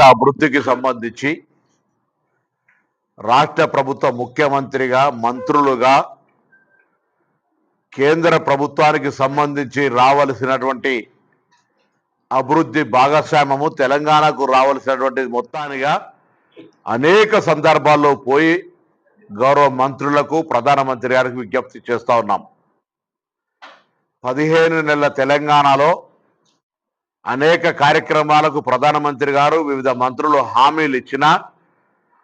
అభివృద్ధికి సంబంధించి రాష్ట్ర ప్రభుత్వ ముఖ్యమంత్రిగా మంత్రులుగా కేంద్ర ప్రభుత్వానికి సంబంధించి రావలసినటువంటి అభివృద్ధి భాగస్వామ్యము తెలంగాణకు రావలసినటువంటి మొత్తానిగా అనేక సందర్భాల్లో పోయి గౌరవ మంత్రులకు ప్రధానమంత్రి గారికి విజ్ఞప్తి చేస్తా ఉన్నాం. పదిహేను నెలల తెలంగాణలో అనేక కార్యక్రమాలకు ప్రధానమంత్రి గారు వివిధ మంత్రులు హామీలు ఇచ్చినా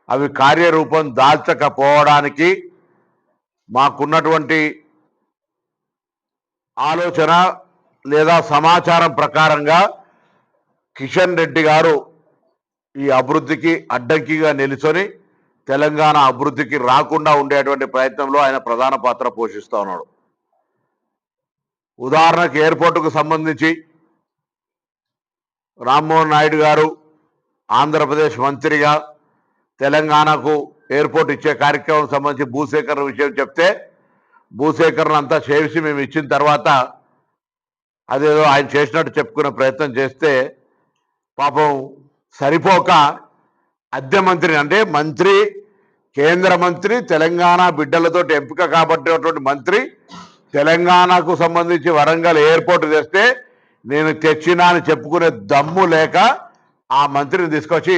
అవి కార్యరూపం దాల్చకపోవడానికి మాకున్నటువంటి ఆలోచన లేదా సమాచారం ప్రకారంగా కిషన్ రెడ్డి గారు ఈ అభివృద్ధికి అడ్డంకిగా నిలుచొని తెలంగాణ అభివృద్ధికి రాకుండా ఉండేటువంటి ప్రయత్నంలో ఆయన ప్రధాన పాత్ర పోషిస్తూ ఉన్నాడు. ఉదాహరణకు ఎయిర్పోర్టుకు సంబంధించి రామ్మోహన్ నాయుడు గారు ఆంధ్రప్రదేశ్ మంత్రిగా తెలంగాణకు ఎయిర్పోర్ట్ ఇచ్చే కార్యక్రమం సంబంధించి భూసేకరణ విషయం చెప్తే భూసేకరణ అంతా చేసి మేము ఇచ్చిన తర్వాత అదేదో ఆయన చేసినట్టు చెప్పుకునే ప్రయత్నం చేస్తే పాపం సరిపోక అద్దె మంత్రి అంటే మంత్రి కేంద్ర మంత్రి తెలంగాణ బిడ్డలతో ఎంపిక కాబట్టినటువంటి మంత్రి తెలంగాణకు సంబంధించి వరంగల్ ఎయిర్పోర్ట్ తెస్తే నేను తెచ్చినా అని చెప్పుకునే దమ్ము లేక ఆ మంత్రిని తీసుకొచ్చి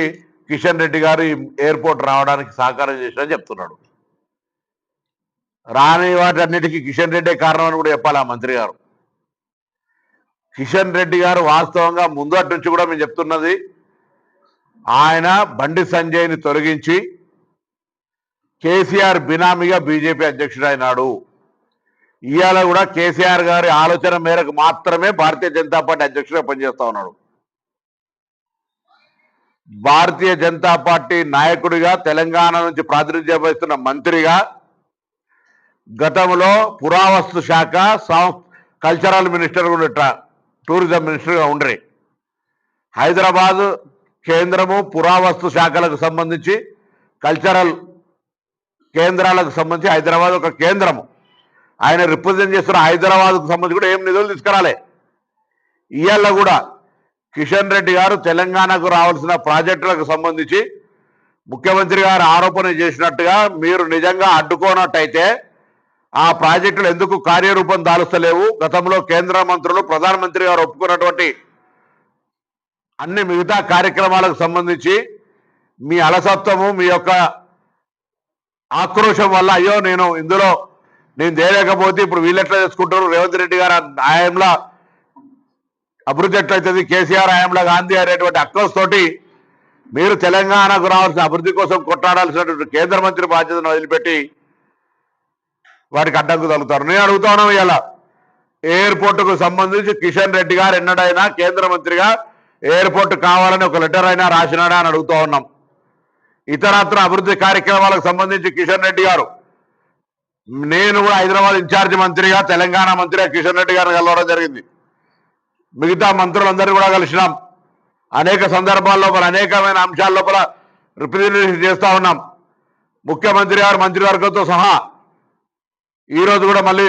కిషన్ రెడ్డి గారు ఈ ఎయిర్పోర్ట్ రావడానికి సహకారం చేసినని చెప్తున్నాడు. రాని వాటన్నిటికీ కిషన్ రెడ్డి కారణం అని కూడా చెప్పాలి ఆ మంత్రి గారు. కిషన్ రెడ్డి గారు వాస్తవంగా ముందటి నుంచి కూడా మేము చెప్తున్నది ఆయన బండి సంజయ్ని తొలగించి కేసీఆర్ బినామీగా బీజేపీ అధ్యక్షుడు ఇవాళ కూడా కేసీఆర్ గారి ఆలోచన మేరకు మాత్రమే భారతీయ జనతా పార్టీ అధ్యక్షుడిగా పనిచేస్తా ఉన్నాడు. భారతీయ జనతా పార్టీ నాయకుడిగా తెలంగాణ నుంచి ప్రాతినిధ్యం వహిస్తున్న మంత్రిగా గతంలో పురావస్తు శాఖ కల్చరల్ మినిస్టర్ ఉండట టూరిజం మినిస్టర్గా ఉండ్రి. హైదరాబాదు కేంద్రము పురావస్తు శాఖలకు సంబంధించి కల్చరల్ కేంద్రాలకు సంబంధించి హైదరాబాద్ ఒక కేంద్రము. ఆయన రిప్రజెంట్ చేస్తున్న హైదరాబాద్కు సంబంధించి కూడా ఏం నిధులు తీసుకురాలే. ఇవాళ కూడా కిషన్ రెడ్డి గారు తెలంగాణకు రావాల్సిన ప్రాజెక్టులకు సంబంధించి ముఖ్యమంత్రి గారు ఆరోపణ చేసినట్టుగా మీరు నిజంగా అడ్డుకోనట్టయితే ఆ ప్రాజెక్టులు ఎందుకు కార్యరూపం దాలుస్తలేవు? గతంలో కేంద్ర మంత్రులు ప్రధానమంత్రి గారు ఒప్పుకున్నటువంటి అన్ని మిగతా కార్యక్రమాలకు సంబంధించి మీ అలసత్వము మీ యొక్క ఆక్రోషం వల్ల అయ్యో నేను ఇందులో నేను చేయలేకపోతే ఇప్పుడు వీళ్ళెట్లా చేసుకుంటారు? రేవంత్ రెడ్డి గారు ఆయంలో అభివృద్ధి ఎట్లయితుంది? కేసీఆర్ ఆయంలో గాంధీ అనేటువంటి అక్కస్ తోటి మీరు తెలంగాణకు రావాల్సిన అభివృద్ధి కోసం కొట్లాడాల్సినటువంటి కేంద్ర మంత్రి బాధ్యతను వదిలిపెట్టి వాటికి అడ్డంకు తగ్గుతారు నేను అడుగుతా ఉన్నాను ఇలా ఎయిర్పోర్టుకు సంబంధించి కిషన్ రెడ్డి గారు ఎన్నడైనా కేంద్ర మంత్రిగా ఎయిర్పోర్ట్ కావాలని ఒక లెటర్ అయినా రాసినాడా అని అడుగుతూ ఉన్నాం. ఇతరత్ర అభివృద్ధి కార్యక్రమాలకు సంబంధించి కిషన్ రెడ్డి గారు నేను కూడా హైదరాబాద్ ఇన్ఛార్జ్ మంత్రిగా తెలంగాణ మంత్రిగా కిషన్ రెడ్డి గారిని కలవడం జరిగింది. మిగతా మంత్రులందరూ కూడా కలిసినాం. అనేక సందర్భాల లోపల అనేకమైన అంశాల లోపల రిప్రజెంటేషన్ చేస్తూ ఉన్నాం. ముఖ్యమంత్రి గారు మంత్రివర్గంతో సహా ఈరోజు కూడా మళ్ళీ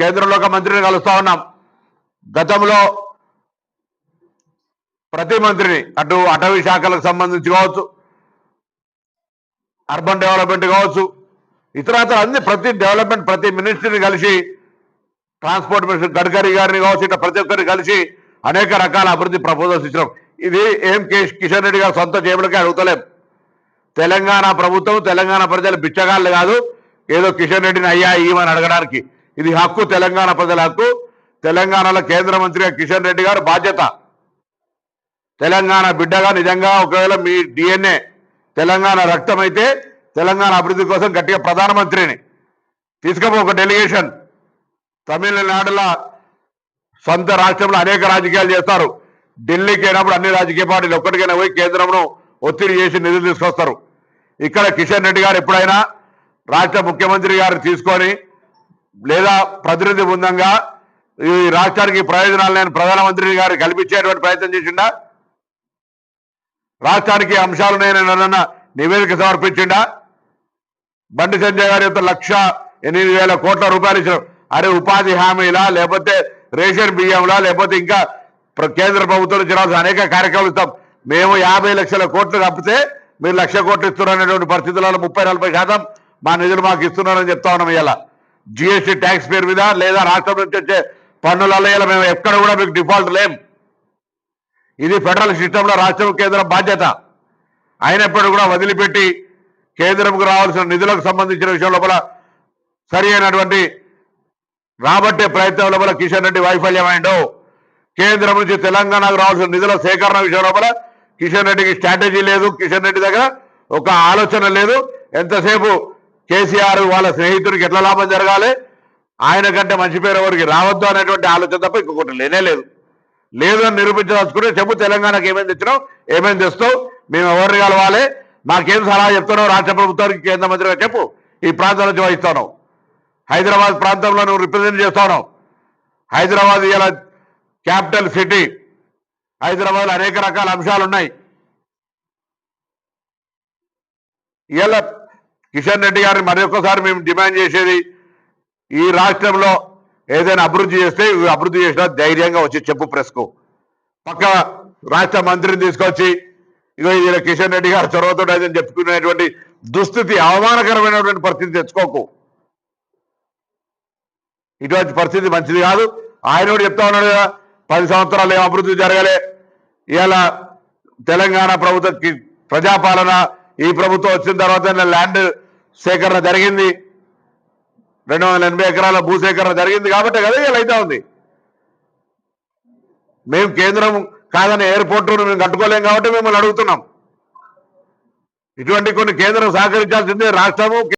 కేంద్రంలో ఒక మంత్రిని కలుస్తా ఉన్నాం. గతంలో ప్రతి మంత్రిని అటు అటవీ శాఖలకు సంబంధించి కావచ్చు అర్బన్ డెవలప్మెంట్ కావచ్చు ఇతరత్ర అన్ని ప్రతి డెవలప్మెంట్ ప్రతి మినిస్ట్రీని కలిసి ట్రాన్స్పోర్ట్ మినిస్టర్ గడ్కరీ గారిని కావచ్చు ఇట్లా ప్రతి ఒక్కరిని కలిసి అనేక రకాల అభివృద్ధి ప్రపోజల్స్ ఇచ్చినాం. ఇది ఏం కిషన్ రెడ్డి గారు సొంత జేబులకే అడుగుతలేం. తెలంగాణ ప్రభుత్వం తెలంగాణ ప్రజలు బిచ్చగాళ్ళు కాదు. ఏదో కిషన్ రెడ్డిని అయ్యా ఇవ్వమని అడగడానికి. ఇది హక్కు తెలంగాణ ప్రజల హక్కు. తెలంగాణలో కేంద్ర మంత్రిగా కిషన్ రెడ్డి గారు బాధ్యత. తెలంగాణ బిడ్డగా నిజంగా ఒకవేళ మీ డిఎన్ఏ తెలంగాణ రక్తం అయితే తెలంగాణ అభివృద్ధి కోసం గట్టిగా ప్రధానమంత్రిని తీసుకపో ఒక డెలిగేషన్ తమిళనాడులో సొంత రాష్ట్రంలో అనేక రాజకీయాలు చేస్తారు. ఢిల్లీకి అయినప్పుడు అన్ని రాజకీయ పార్టీలు ఒక్కటికైనా పోయి కేంద్రంలో ఒత్తిడి చేసి నిధులు తీసుకొస్తారు. ఇక్కడ కిషన్ రెడ్డి గారు ఎప్పుడైనా రాష్ట్ర ముఖ్యమంత్రి గారు తీసుకొని లేదా ప్రతినిధి బృందంగా ఈ రాష్ట్రానికి ప్రయోజనాలు నేను ప్రధానమంత్రి గారు కల్పించేటువంటి ప్రయత్నం చేసిండా? రాష్ట్రానికి అంశాలు నేను నివేదిక సమర్పించిండా? బండి సంజయ్ గారి యొక్క లక్ష ఎనిమిది వేల కోట్ల రూపాయలు ఇచ్చిన అరే ఉపాధి హామీలా లేకపోతే రేషన్ బియ్యంలా లేకపోతే ఇంకా ప్ర- కేంద్ర ప్రభుత్వం నుంచి అనేక కార్యక్రమాలు ఇస్తాం. మేము యాభై లక్షల కోట్లు తప్పితే మీరు లక్ష కోట్లు ఇస్తున్నారనేటువంటి పరిస్థితులలో ముప్పై నలభై శాతం మా నిధులు మాకు ఇస్తున్నారని చెప్తా ఉన్నాం ఇలా జిఎస్టీ ట్యాక్స్ పేరు మీద లేదా రాష్ట్రం నుంచి వచ్చే పన్నులలో ఇలా మేము ఎక్కడ కూడా మీకు డిఫాల్ట్ లేం. ఇది ఫెడరల్ సిస్టంలో రాష్ట్రం కేంద్రం బాధ్యత. అయినప్పుడు కూడా వదిలిపెట్టి కేంద్రంకు రావాల్సిన నిధులకు సంబంధించిన విషయం లోపల సరి అయినటువంటి రాబట్టే ప్రయత్నం లోపల కిషన్ రెడ్డి వైఫల్యమైండు. కేంద్రం నుంచి తెలంగాణకు రావాల్సిన నిధుల సేకరణ విషయం లోపల కిషన్ రెడ్డికి స్ట్రాటజీ లేదు. కిషన్ రెడ్డి దగ్గర ఒక ఆలోచన లేదు. ఎంతసేపు కేసీఆర్ వాళ్ళ స్నేహితుడికి ఎట్లా లాభం జరగాలి? ఆయన కంటే మంచి పేరు ఎవరికి రావద్దు అనేటువంటి ఆలోచన తప్ప ఇంకొకటి లేనే లేదు. లేదు అని నిరూపించదలుచుకుంటే చెప్పు తెలంగాణకి ఏమేమి తెచ్చినావు? ఏమేమి తెస్తావు? మేము ఎవరిని కలవాలి? మాకేం సలహా చెప్తున్నావు? రాష్ట్ర ప్రభుత్వానికి కేంద్ర మంత్రిగా చెప్పు. ఈ ప్రాంతం నుంచి వహిస్తాను హైదరాబాద్ ప్రాంతంలో నువ్వు రిప్రజెంట్ చేస్తాను హైదరాబాద్ ఇలా క్యాపిటల్ సిటీ. హైదరాబాద్ అనేక రకాల అంశాలు ఉన్నాయి. ఇలా కిషన్ రెడ్డి గారిని మరొకసారి మేము డిమాండ్ చేసేది ఈ రాష్ట్రంలో ఏదైనా అభివృద్ధి చేస్తే అభివృద్ధి చేసినా ధైర్యంగా వచ్చి చెప్పు ప్రెస్కు. పక్క రాష్ట్ర మంత్రిని తీసుకొచ్చి ఇదో ఇలా కిషన్ రెడ్డి గారు చొరవతో అయితే చెప్పుకునేటువంటి దుస్థితి అవమానకరమైనటువంటి పరిస్థితి తెచ్చుకోకు. ఇటువంటి పరిస్థితి మంచిది కాదు. ఆయన కూడా చెప్తా ఉన్నాడు కదా పది సంవత్సరాలు ఏం అభివృద్ధి జరగలే. ఇలా తెలంగాణ ప్రభుత్వ ప్రజాపాలన ఈ ప్రభుత్వం వచ్చిన తర్వాత ల్యాండ్ సేకరణ జరిగింది. రెండు వందల ఎనభై ఎకరాల భూసేకరణ జరిగింది కాబట్టి కదా ఇలా అయితే ఉంది. మేము కేంద్రం కాదని ఎయిర్పోర్ట్ మేము కట్టుకోలేం కాబట్టి మిమ్మల్ని అడుగుతున్నాం. ఇటువంటి కొన్ని కేంద్రం సహకరించాల్సిందే రాష్ట్రము